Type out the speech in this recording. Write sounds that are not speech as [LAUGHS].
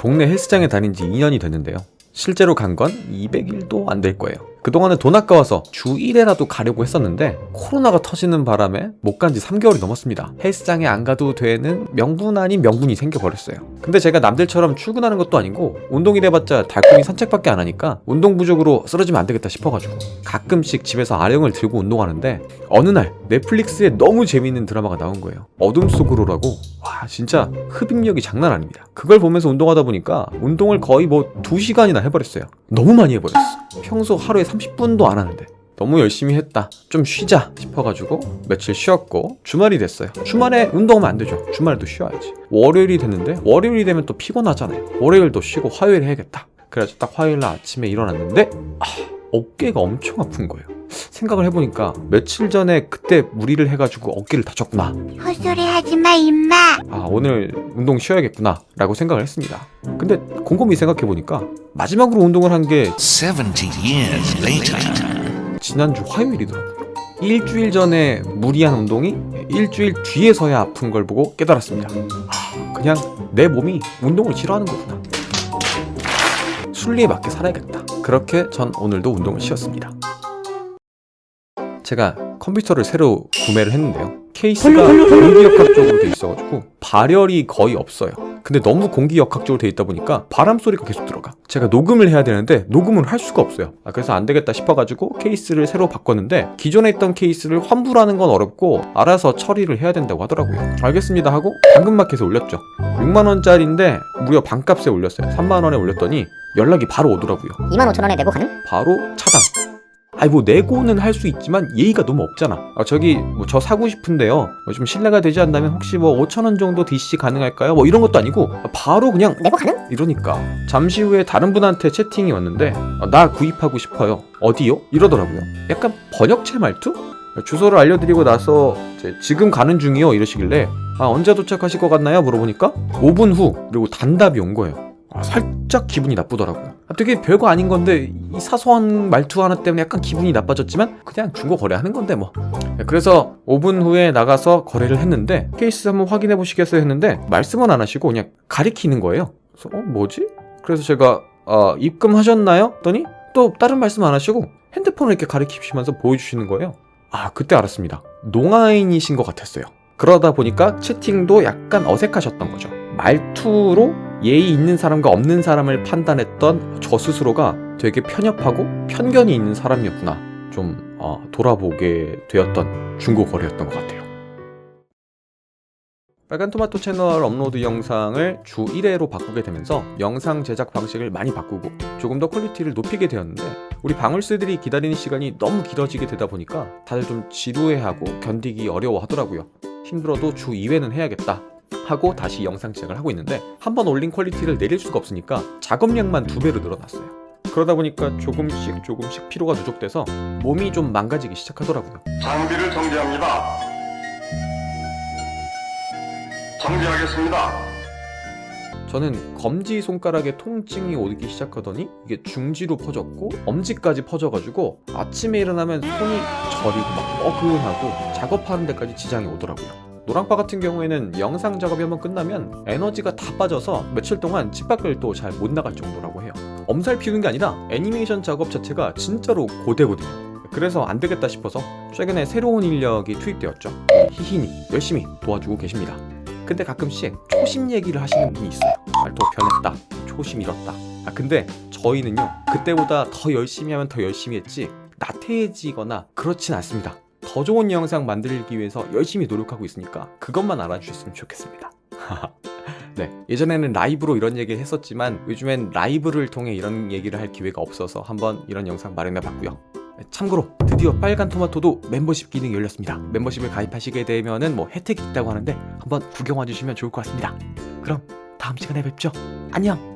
동네 헬스장에 다닌 지 2년이 됐는데요. 실제로 간 건 200일도 안 될 거예요. 그동안은 돈 아까워서 주 1회라도 가려고 했었는데 코로나가 터지는 바람에 못 간 지 3개월이 넘었습니다. 헬스장에 안 가도 되는 명분 아닌 명분이 생겨버렸어요. 근데 제가 남들처럼 출근하는 것도 아니고 운동이 돼봤자 달콤히 산책밖에 안 하니까 운동 부족으로 쓰러지면 안 되겠다 싶어가지고 가끔씩 집에서 아령을 들고 운동하는데 어느 날 넷플릭스에 너무 재밌는 드라마가 나온 거예요. 어둠 속으로라고 와 진짜 흡입력이 장난 아닙니다. 그걸 보면서 운동하다 보니까 운동을 거의 뭐 2시간이나 해버렸어요. 너무 많이 해버렸어. 평소 하루에 30분도 안 하는데. 너무 열심히 했다. 좀 쉬자 싶어가지고 며칠 쉬었고 주말이 됐어요. 주말에 운동하면 안 되죠. 주말에도 쉬어야지. 월요일이 됐는데 월요일이 되면 또 피곤하잖아요. 월요일도 쉬고 화요일 해야겠다. 그래서 딱 화요일 날 아침에 일어났는데 아, 어깨가 엄청 아픈 거예요. 생각을 해보니까 며칠 전에 그때 무리를 해가지고 어깨를 다쳤구나. 헛소리 하지 마, 임마. 아 오늘 운동 쉬어야겠구나 라고 생각을 했습니다 근데 곰곰이 생각해보니까 마지막으로 운동을 한게70 years later. 지난주 화요일이더라고요 일주일 전에 무리한 운동이 일주일 뒤에서야 아픈 걸 보고 깨달았습니다 아, 그냥 내 몸이 운동을 싫어하는 거구나 순리에 맞게 살아야겠다 그렇게 전 오늘도 운동을 쉬었습니다 제가 컴퓨터를 새로 구매를 했는데요. 케이스가 공기역학적으로 돼 있어가지고 발열이 거의 없어요. 근데 너무 공기역학적으로 돼 있다 보니까 바람 소리가 계속 들어가. 제가 녹음을 해야 되는데 녹음을 할 수가 없어요. 아, 그래서 안 되겠다 싶어가지고 케이스를 새로 바꿨는데 기존에 있던 케이스를 환불하는 건 어렵고 알아서 처리를 해야 된다고 하더라고요. 알겠습니다 하고 당근마켓에 올렸죠. 6만 원짜리인데 무려 반값에 올렸어요. 3만 원에 올렸더니 연락이 바로 오더라고요. 25,000원에 내고 가능? 바로 차단. 아니 뭐 내고는 할 수 있지만 예의가 너무 없잖아. 아, 저기 뭐 저 사고 싶은데요. 뭐 좀 신뢰가 되지 않다면 혹시 뭐 5천 원 정도 DC 가능할까요? 뭐 이런 것도 아니고 바로 그냥 내고 가능? 이러니까 잠시 후에 다른 분한테 채팅이 왔는데 아, 나 구입하고 싶어요. 어디요? 이러더라고요. 약간 번역체 말투? 주소를 알려드리고 나서 이제 지금 가는 중이요 이러시길래 아 언제 도착하실 것 같나요? 물어보니까 5분 후 그리고 단답이 온 거예요. 아, 살짝 기분이 나쁘더라고요. 아, 되게 별거 아닌 건데 이 사소한 말투 하나 때문에 약간 기분이 나빠졌지만 그냥 중고 거래하는 건데 뭐. 네, 그래서 5분 후에 나가서 거래를 했는데 케이스 한번 확인해 보시겠어요 했는데 말씀은 안 하시고 그냥 가리키는 거예요. 그래서 어 뭐지? 그래서 제가 어, 입금하셨나요? 했더니 또 다른 말씀 안 하시고 핸드폰을 이렇게 가리키시면서 보여주시는 거예요. 아 그때 알았습니다. 농아인이신 것 같았어요. 그러다 보니까 채팅도 약간 어색하셨던 거죠. 말투로 예의 있는 사람과 없는 사람을 판단했던 저 스스로가 되게 편협하고 편견이 있는 사람이었구나. 좀 어, 돌아보게 되었던 중고 거래였던 것 같아요. 빨간 토마토 채널 업로드 영상을 주 1회로 바꾸게 되면서 영상 제작 방식을 많이 바꾸고 조금 더 퀄리티를 높이게 되었는데 우리 방울스들이 기다리는 시간이 너무 길어지게 되다 보니까 다들 좀 지루해하고 견디기 어려워 하더라고요. 힘들어도 주 2회는 해야겠다. 하고 다시 영상 제작을 하고 있는데 한번 올린 퀄리티를 내릴 수가 없으니까 작업량만 두 배로 늘어났어요. 그러다 보니까 조금씩 조금씩 피로가 누적돼서 몸이 좀 망가지기 시작하더라고요. 장비를 정지합니다. 정지하겠습니다. 저는 검지 손가락에 통증이 오기 시작하더니 이게 중지로 퍼졌고 엄지까지 퍼져가지고 아침에 일어나면 손이 저리고 막 어근하고 작업하는 데까지 지장이 오더라고요. 노랑파 같은 경우에는 영상 작업이 한번 끝나면 에너지가 다 빠져서 며칠 동안 집 밖을 또 잘 못 나갈 정도라고 해요. 엄살 피우는 게 아니라 애니메이션 작업 자체가 진짜로 고되거든요. 그래서 안 되겠다 싶어서 최근에 새로운 인력이 투입되었죠. 히히니 열심히 도와주고 계십니다. 근데 가끔씩 초심 얘기를 하시는 분이 있어요. 말도 변했다. 초심 잃었다. 아 근데 저희는요 그때보다 더 열심히 하면 더 열심히 했지 나태해지거나 그렇진 않습니다. 더 좋은 영상 만들기 위해서 열심히 노력하고 있으니까 그것만 알아주셨으면 좋겠습니다. [LAUGHS] 네, 예전에는 라이브로 이런 얘기를 했었지만 요즘엔 라이브를 통해 이런 얘기를 할 기회가 없어서 한번 이런 영상 마련해 봤고요. 참고로 드디어 빨간 토마토도 멤버십 기능이 열렸습니다. 멤버십을 가입하시게 되면은 뭐 혜택이 있다고 하는데 한번 구경 와 주시면 좋을 것 같습니다. 그럼 다음 시간에 뵙죠. 안녕.